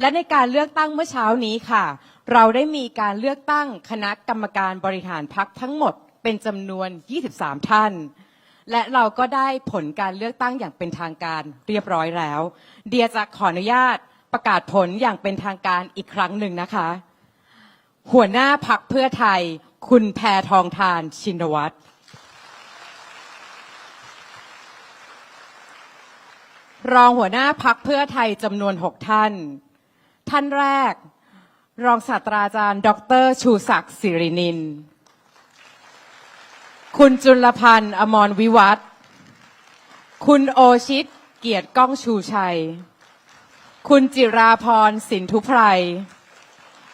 และในการเลือกตั้งเมื่อเช้านี้ค่ะ เราได้มีการเลือกตั้งคณะกรรมการบริหารพักทั้งหมดเป็นจำนวน 23 ท่าน และเราก็ได้ผลการเลือกตั้งอย่างเป็นทางการเรียบร้อยแล้ว เดียจะขออนุญาตประกาศผลอย่างเป็นทางการอีกครั้งหนึ่งนะคะ หัวหน้าพักเพื่อไทย คุณแพทองทานชินวัตรรองหัวหน้าพักเพื่อไทยจำนวน 6 ท่าน ท่านแรก รองศาสตราจารย์ ดร ชูศักดิ์สิรินิน คุณจุลพันธ์ อมรวิวัฒคุณโอชิต เกียรติก้องชูชัย คุณจิราพร สินทุไพร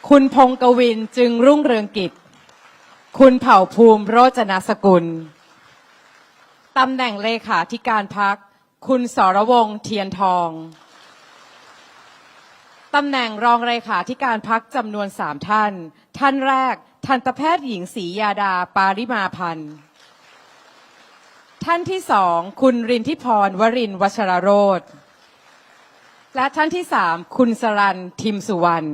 คุณพงกวินจึงรุ่งเรืองกิจ คุณเผ่าภูมิโรจนสกุล ตำแหน่งเลขาธิการพัก คุณสรวงเทียนทอง ตำแหน่งรองเลขาธิการพักจำนวนสามท่าน ท่านแรก ทันตแพทย์หญิงศรียาดาปาริมาพันธ์ ท่านที่สอง คุณรินทิพรวรินทร์วชรโรธและท่านที่สามคุณสรันทิมสุวรรณ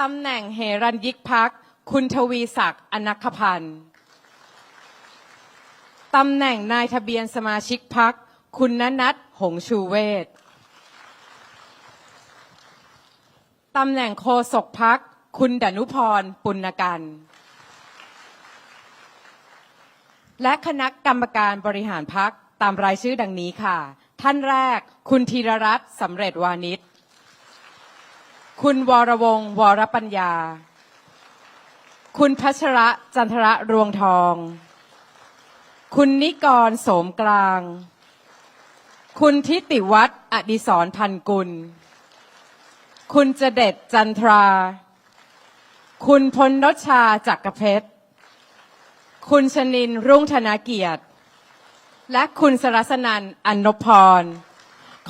ตำแหน่งเฮรัญยิกพัก คุณทวีศักดิ์อนัคพันธ์ตำแหน่งนายทะเบียนสมาชิกพัก คุณนนัทหงชูเวศ ตำแหน่งโฆษกพัก คุณดนุพร ปุณกันและคณะกรรมการบริหารพักตามรายชื่อดังนี้ค่ะ ท่านแรก คุณธีรรัตน์สำเร็จวานิช คุณวรวงศ์วรปัญญา คุณพัชระจันทระรวงทอง คุณนิกรโสมกลาง คุณทิติวัฒน์อดิศรพันกุล คุณเจเด็ดจันทรา คุณพลนชชาจักรเพชร คุณชนินรุ่งธนาเกียรติ และคุณสรัสนันท์อนนพร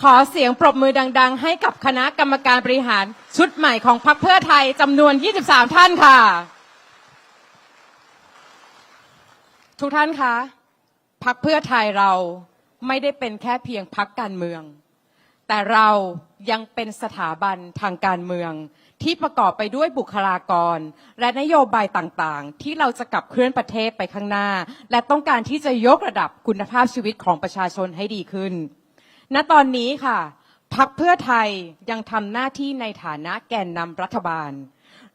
ขอเสียงปรบมือดัง ๆ ให้กับคณะกรรมการบริหารชุดใหม่ของพรรคเพื่อไทยจำนวน 23 ท่านค่ะ ทุกท่านคะพักเพื่อไทยเราไม่ได้เป็นแค่เพียงพักการเมือง แต่เรายังเป็นสถาบันทางการเมือง ที่ประกอบไปด้วยบุคลากร และนโยบายต่างๆ ที่เราจะกลับเคลื่อนประเทศไปข้างหน้า และต้องการที่จะยกระดับคุณภาพชีวิตของประชาชนให้ดีขึ้น ณตอนนี้ค่ะพักเพื่อไทยยังทำหน้าที่ในฐานะแกนนำรัฐบาล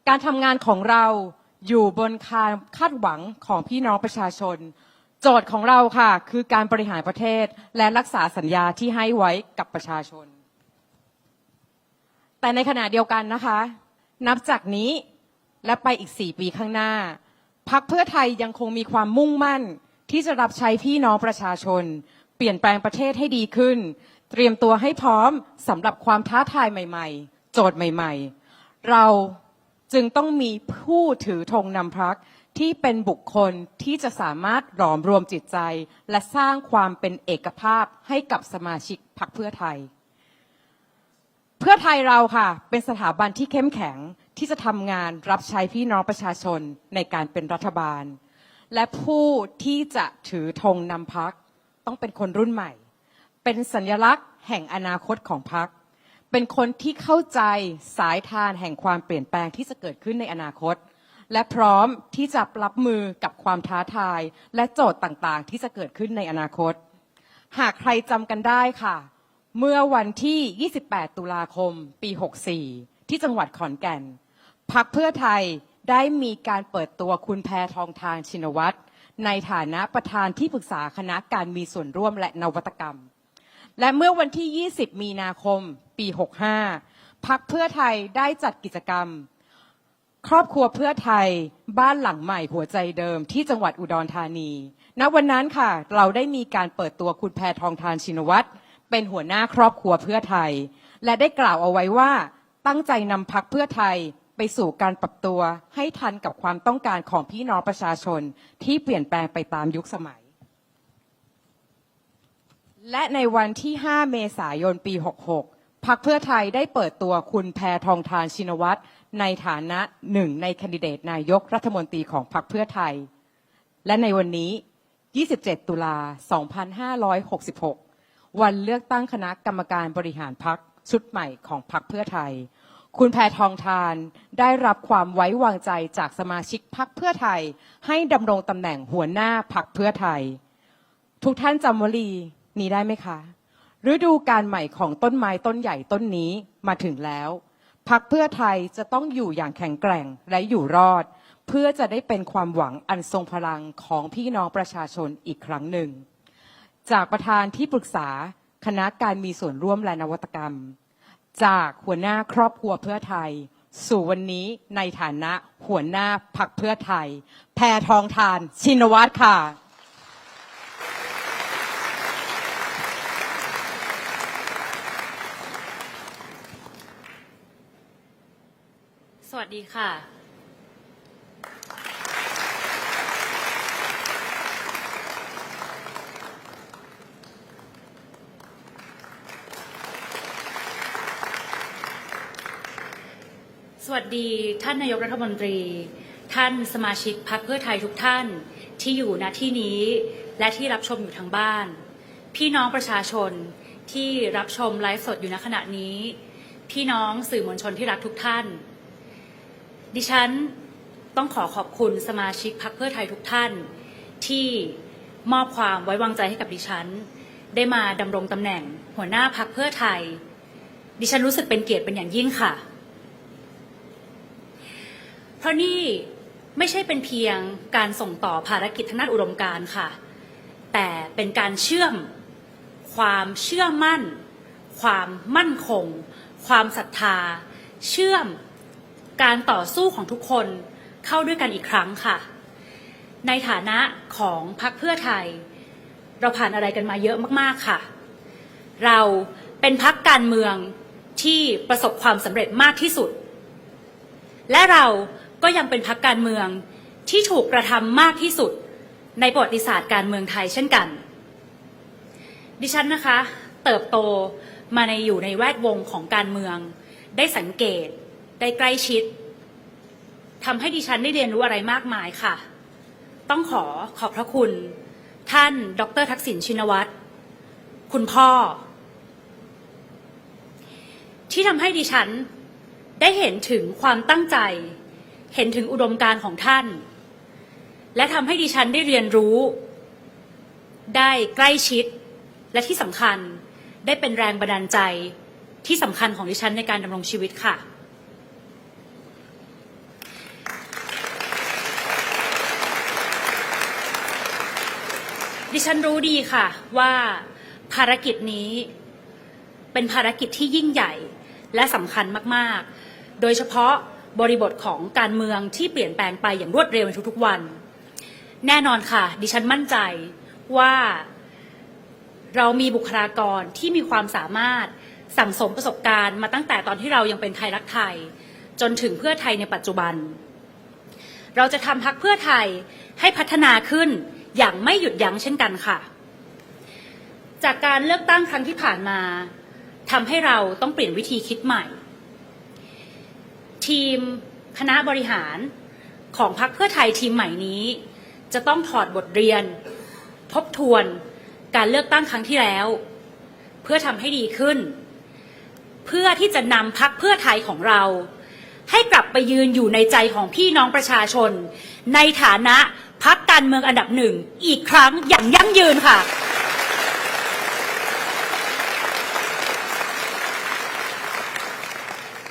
การทำงานของเราอยู่บนคาคาดหวังของพี่น้องประชาชน โจทย์ของเราค่ะ คือการบริหารประเทศและรักษาสัญญาที่ให้ไว้กับประชาชน แต่ในขณะเดียวกันนะคะ นับจากนี้และไปอีก 4 ปีข้างหน้า พักเพื่อไทยยังคงมีความมุ่งมั่นที่จะรับใช้พี่น้องประชาชน เปลี่ยนแปลงประเทศให้ดีขึ้น เตรียมตัวให้พร้อมสำหรับความท้าทายใหม่ ๆ โจทย์ใหม่ ๆ เราจึงต้องมีผู้ถือธงนำพัก ที่เป็นบุคคลที่จะสามารถหลอมรวมจิตใจ และสร้างความเป็นเอกภาพให้กับสมาชิกพักเพื่อไทย เพื่อไทยเราค่ะ เป็นสถาบันที่เข้มแข็งที่จะทำงานรับใช้พี่น้องประชาชนในการเป็นรัฐบาล และผู้ที่จะถือธงนำพักต้องเป็นคนรุ่นใหม่ เป็นสัญลักษณ์แห่งอนาคตของพักเป็นคนที่เข้าใจสายทานแห่งความเปลี่ยนแปลงที่จะเกิดขึ้นในอนาคต และพร้อมที่จะรับมือกับความท้าทาย และโจทย์ต่างๆ ที่จะเกิดขึ้นในอนาคต หากใครจำกันได้ค่ะ เมื่อวันที่ 28 ตุลาคม ปี 64 ที่จังหวัดขอนแก่นพักเพื่อไทยได้มีการเปิดตัวคุณแพทองทางชินวัตรในฐานะประธานที่ปรึกษาคณะการมีส่วนร่วมและนวัตกรรม และเมื่อวันที่ 20 มีนาคม ปี 65 พักเพื่อไทยได้จัดกิจกรรม ครอบครัวเพื่อไทยบ้านหลังใหม่หัวใจเดิมที่จังหวัดอุดรธานี ณ วันนั้นค่ะ เราได้มีการเปิดตัวคุณแพทองทานชินวัตรเป็นหัวหน้าครอบครัวเพื่อไทย และได้กล่าวเอาไว้ว่า ตั้งใจนำพักเพื่อไทยไปสู่การปรับตัวให้ทันกับความต้องการของพี่น้องประชาชนที่เปลี่ยนแปลงไปตามยุคสมัย และในวันที่ 5 เมษายนปี 66 พักเพื่อไทยได้เปิดตัวคุณแพทองทานชินวัตรในฐานะหนึ่งในแคนดิเดตนายกรัฐมนตรีของพักเพื่อไทย และในวันนี้ 27 ตุลา 2566 วันเลือกตั้งคณะกรรมการบริหารพักชุดใหม่ของพรรคเพื่อไทย คุณแพทองทานได้รับความไว้วางใจจากสมาชิกพรรคเพื่อไทย ให้ดำรงตำแหน่งหัวหน้าพรรคเพื่อไทย ทุกท่านจำวลีนี้ได้ไหมคะ ฤดูการใหม่ของต้นไม้ต้นใหญ่ต้นนี้มาถึงแล้วพักเพื่อไทยจะต้องอยู่อย่างแข็งแกร่งและอยู่รอด เพื่อจะได้เป็นความหวังอันทรงพลังของพี่น้องประชาชนอีกครั้งหนึ่ง จากประธานที่ปรึกษาคณะการมีส่วนร่วมและนวัตกรรม จากหัวหน้าครอบครัวเพื่อไทย สู่วันนี้ในฐานะหัวหน้าพักเพื่อไทย แพทองทานชินวัตรค่ะ วัสดีค่ะ สวัสดีท่านนายกรัฐมนตรี ท่านสมาชิกพรรคเพื่อไทยทุกท่านที่อยู่ณที่นี้และที่รับชมอยู่ทางบ้าน พี่น้องประชาชนที่รับชมไลฟ์สดอยู่ณขณะนี้ พี่น้องสื่อมวลชนที่รักทุกท่าน ดิฉันต้องขอขอบคุณสมาชิกพรรคเพื่อไทยทุกท่าน ที่มอบความไว้วางใจให้กับดิฉัน ได้มาดำรงตำแหน่งหัวหน้าพรรคเพื่อไทย ดิฉันรู้สึกเป็นเกียรติเป็นอย่างยิ่งค่ะ เพราะนี่ไม่ใช่เป็นเพียงการส่งต่อภารกิจทางด้านอุดมการ์ค่ะ แต่เป็นการเชื่อมความเชื่อมั่น ความมั่นคง ความศรัทธา เชื่อม การต่อสู้ของทุกคนเข้าด้วยกันอีกครั้งค่ะ ในฐานะของพรรคเพื่อไทย เราผ่านอะไรกันมาเยอะมากๆค่ะ เราเป็นพรรคการเมืองที่ประสบความสำเร็จมากที่สุด และเราก็ยังเป็นพรรคการเมืองที่ถูกกระทำมากที่สุดในประวัติศาสตร์การเมืองไทยเช่นกัน ดิฉันนะคะ เติบโตมาในอยู่ในแวดวงของการเมือง ได้สังเกต ได้ใกล้ชิดทำให้ดิฉันได้เรียนรู้อะไรมากมายค่ะ ต้องขอขอบพระคุณ ท่าน ดรทักษิณชินวัตร คุณพ่อ ที่ทำให้ดิฉันได้เห็นถึงความตั้งใจ เห็นถึงอุดมการณ์ของท่าน และทำให้ดิฉันได้เรียนรู้ ได้ใกล้ชิด และที่สำคัญได้เป็นแรงบันดาลใจที่สำคัญของดิฉันในการดำรงชีวิตค่ะ ดิฉันรู้ดีค่ะว่าภารกิจนี้เป็นภารกิจที่ยิ่งใหญ่และสำคัญมาก ๆ โดยเฉพาะบริบทของการเมืองที่เปลี่ยนแปลงไปอย่างรวดเร็วในทุกๆวัน แน่นอนค่ะ ดิฉันมั่นใจว่าเรามีบุคลากรที่มีความสามารถสั่งสมประสบการณ์มาตั้งแต่ตอนที่เรายังเป็นไทยรักไทย จนถึงเพื่อไทยในปัจจุบัน เราจะทำพักเพื่อไทยให้พัฒนาขึ้น อย่างไม่หยุดยั้งเช่นกันค่ะ จากการเลือกตั้งครั้งที่ผ่านมาทำให้เราต้องเปลี่ยนวิธีคิดใหม่ ทีมคณะบริหารของพรรคเพื่อไทยทีมใหม่นี้ จะต้องถอดบทเรียน ทบทวนการเลือกตั้งครั้งที่แล้ว เพื่อทำให้ดีขึ้น เพื่อที่จะนำพักเพื่อไทยของเรา ให้กลับไปยืนอยู่ในใจของพี่น้องประชาชน ในฐานะ พักการเมืองอันดับหนึ่งอีกครั้งอย่างยั่งยืนค่ะ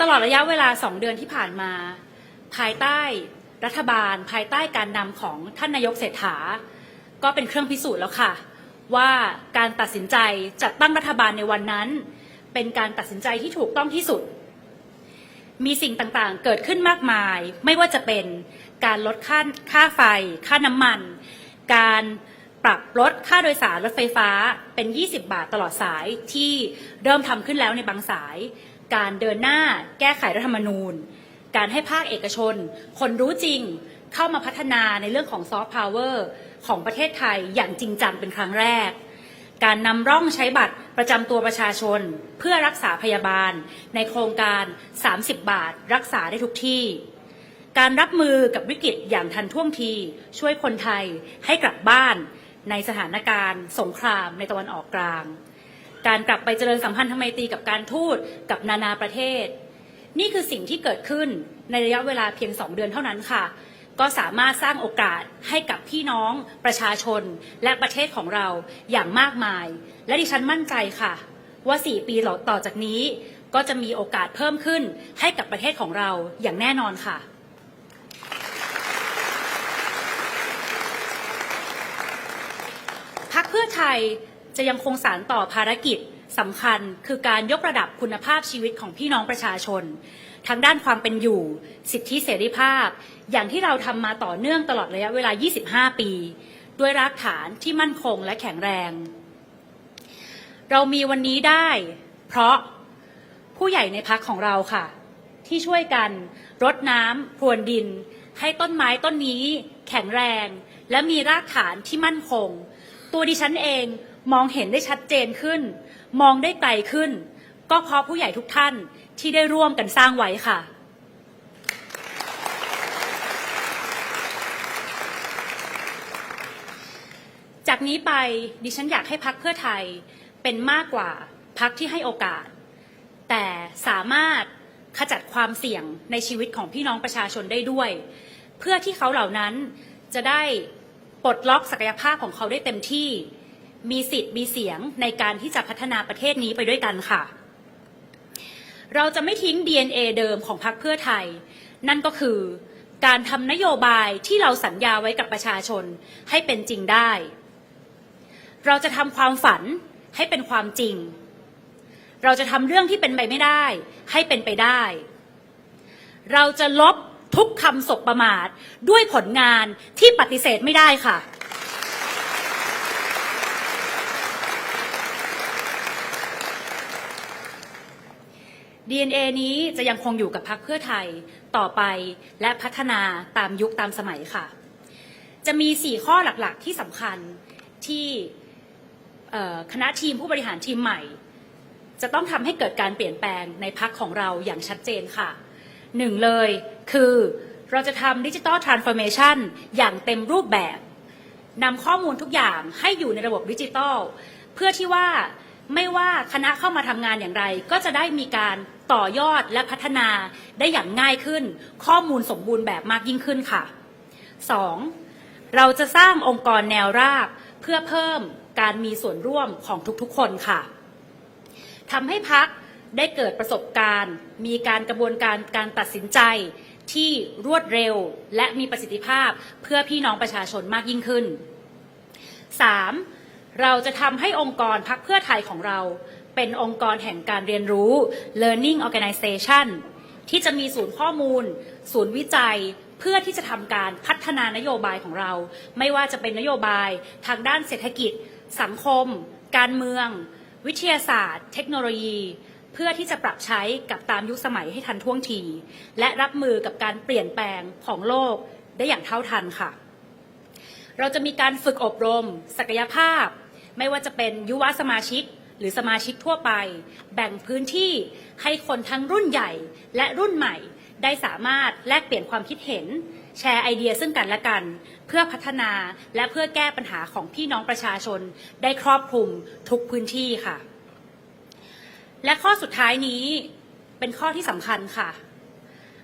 ตลอดระยะเวลาสองเดือนที่ผ่านมา ภายใต้รัฐบาล ภายใต้การนำของท่านนายกเศรษฐา ก็เป็นเครื่องพิสูจน์แล้วค่ะ ว่าการตัดสินใจจัดตั้งรัฐบาลในวันนั้น เป็นการตัดสินใจที่ถูกต้องที่สุดมีสิ่งต่างๆ เกิดขึ้นมากมาย ไม่ว่าจะเป็น การลดค่าค่าไฟ ค่าน้ำมัน การปรับลดค่าโดยสารรถไฟฟ้าเป็น 20 บาทตลอดสายที่เริ่มทำขึ้นแล้วในบางสาย การเดินหน้าแก้ไขรัฐธรรมนูญ การให้ภาคเอกชน คนรู้จริงเข้ามาพัฒนาในเรื่องของซอฟต์พาวเวอร์ของประเทศไทยอย่างจริงจังเป็นครั้งแรก การนำร่องใช้บัตรประจำตัวประชาชน เพื่อรักษาพยาบาล ในโครงการ 30 บาท รักษาได้ทุกที่ การรับมือกับวิกฤตอย่างทันท่วงที ช่วยคนไทยให้กลับบ้านในสถานการณ์สงครามในตะวันออกกลาง การกลับไปเจริญสัมพันธไมตรีกับการทูตกับนานาประเทศ นี่คือสิ่งที่เกิดขึ้นในระยะเวลาเพียง2เดือนเท่านั้นค่ะ ก็สามารถสร้างโอกาสให้กับพี่น้องประชาชนและประเทศของเราอย่างมากมาย และดิฉันมั่นใจค่ะ ว่า 4 ปีต่อจากนี้ ก็จะมีโอกาสเพิ่มขึ้นให้กับประเทศของเราอย่างแน่นอนค่ะ พักเพื่อไทยจะยังคงสารต่อภารกิจสำคัญคือการยกระดับคุณภาพชีวิตของพี่น้องประชาชน ทั้งด้านความเป็นอยู่ สิทธิเสรีภาพ อย่างที่เราทำมาต่อเนื่องตลอดระยะเวลา 25 ปี ด้วยรากฐานที่มั่นคงและแข็งแรง เรามีวันนี้ได้ เพราะผู้ใหญ่ในพักของเราค่ะ ที่ช่วยกันรดน้ำพรวนดิน ให้ต้นไม้ต้นนี้ แข็งแรง และมีรากฐานที่มั่นคง ตัวดิฉันเองมองเห็นได้ชัดเจนขึ้น มองได้ไกลขึ้น ก็เพราะผู้ใหญ่ทุกท่านที่ได้ร่วมกันสร้างไว้ค่ะ จากนี้ไปดิฉันอยากให้พักเพื่อไทยเป็นมากกว่าพักที่ให้โอกาส แต่สามารถขจัดความเสี่ยงในชีวิตของพี่น้องประชาชนได้ด้วย เพื่อที่เขาเหล่านั้นจะได้ ปลดล็อกศักยภาพของเขาได้เต็มที่ มีสิทธิ์มีเสียงในการที่จะพัฒนาประเทศนี้ไปด้วยกันค่ะ เราจะไม่ทิ้ง DNA เดิมของพรรคเพื่อไทย นั่นก็คือการทำนโยบายที่เราสัญญาไว้กับประชาชนให้เป็นจริงได้ เราจะทำความฝันให้เป็นความจริง เราจะทำเรื่องที่เป็นไปไม่ได้ ให้เป็นไปได้ เราจะลบ ทุกคำสบประมาท ด้วยผลงานที่ปฏิเสธไม่ได้ค่ะ DNA นี้จะยังคงอยู่กับพรรคเพื่อไทยต่อไปและพัฒนาตามยุคตามสมัยค่ะ จะมี 4 ข้อหลักๆ ที่สำคัญที่คณะทีมผู้บริหารทีมใหม่ จะต้องทำให้เกิดการเปลี่ยนแปลงในพักของเราอย่างชัดเจนค่ะ หนึ่งเลยคือเราจะทำดิจิ t a ลทรานส์ฟอร์เมชันอย่างเต็มรูปแบบนำข้อมูลทุกอย่างให้อยู่ในระบบดิจิตอลเพื่อที่ว่าไม่ว่าคณะเข้ามาทำงานอย่างไร ก็จะได้มีการต่อยอดและพัฒนาได้อย่างง่ายขึ้น ข้อมูลสมบูรณ์แบบมากยิ่งขึ้นค่ะ 2. เราจะสร้างองค์กรแนวรากเพื่อเพิ่มการมีส่วนร่วมของทุกๆคนค่ะทำให้พัก ได้เกิดประสบการณ์ มีการกระบวนการการตัดสินใจที่รวดเร็วและมีประสิทธิภาพเพื่อพี่น้องประชาชนมากยิ่งขึ้น 3. เราจะทำให้องค์กรพักเพื่อไทยของเรา เป็นองค์กรแห่งการเรียนรู้ learning organization ที่จะมีศูนย์ข้อมูล ศูนย์วิจัยเพื่อที่จะทำการพัฒนานโยบายของเรา ไม่ว่าจะเป็นนโยบายทางด้านเศรษฐกิจ สังคม การเมือง วิทยาศาสตร์ เทคโนโลยี เพื่อที่จะปรับใช้กับตามยุคสมัยให้ทันท่วงที และรับมือกับการเปลี่ยนแปลงของโลกได้อย่างเท่าทันค่ะ เราจะมีการฝึกอบรม ศักยภาพ ไม่ว่าจะเป็นยุวสมาชิก หรือสมาชิกทั่วไป แบ่งพื้นที่ให้คนทั้งรุ่นใหญ่และรุ่นใหม่ ได้สามารถแลกเปลี่ยนความคิดเห็น แชร์ไอเดียซึ่งกันและกัน เพื่อพัฒนาและเพื่อแก้ปัญหาของพี่น้องประชาชน ได้ครอบคลุมทุกพื้นที่ค่ะ และข้อสุดท้ายนี้เป็นข้อที่สำคัญค่ะ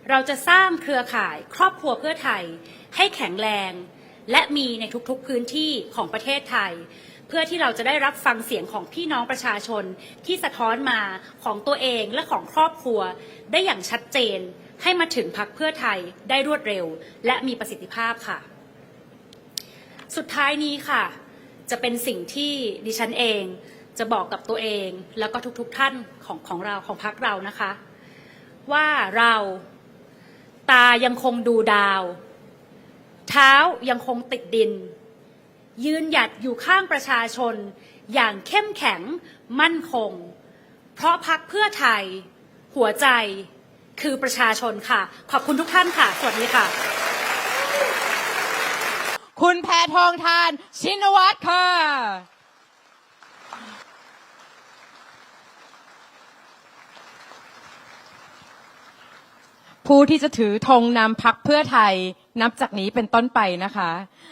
เราจะสร้างเครือข่ายครอบครัวเพื่อไทยให้แข็งแรง และมีในทุกๆพื้นที่ของประเทศไทย เพื่อที่เราจะได้รับฟังเสียงของพี่น้องประชาชนที่สะท้อนมาของตัวเองและของครอบครัว ได้อย่างชัดเจนให้มาถึงพักเพื่อไทยได้รวดเร็ว และมีประสิทธิภาพค่ะ สุดท้ายนี้ค่ะ จะเป็นสิ่งที่ดิฉันเอง จะบอกกับตัวเองแล้วก็ทุกๆทท่านของของเราของพักเรานะคะ ว่าเราตายังคงดูดาว เท้ายังคงติดดิน ยืนหยัดอยู่ข้างประชาชน อย่างเข้มแข็งมั่นคง เพราะพักเพื่อไทย หัวใจคือประชาชนค่ะ ขอบคุณทุกท่านค่ะ สวัสดีค่ะ คุณแพทองทาน ชินวัตรค่ะ ผู้ที่จะถือธงนำพักเพื่อไทยนับจากนี้เป็นต้นไปนะคะ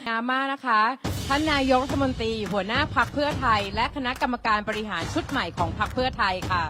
งามมากนะคะ ท่านนายกรัฐมนตรีหัวหน้าพักเพื่อไทย และคณะกรรมการบริหารชุดใหม่ของพักเพื่อไทยค่ะ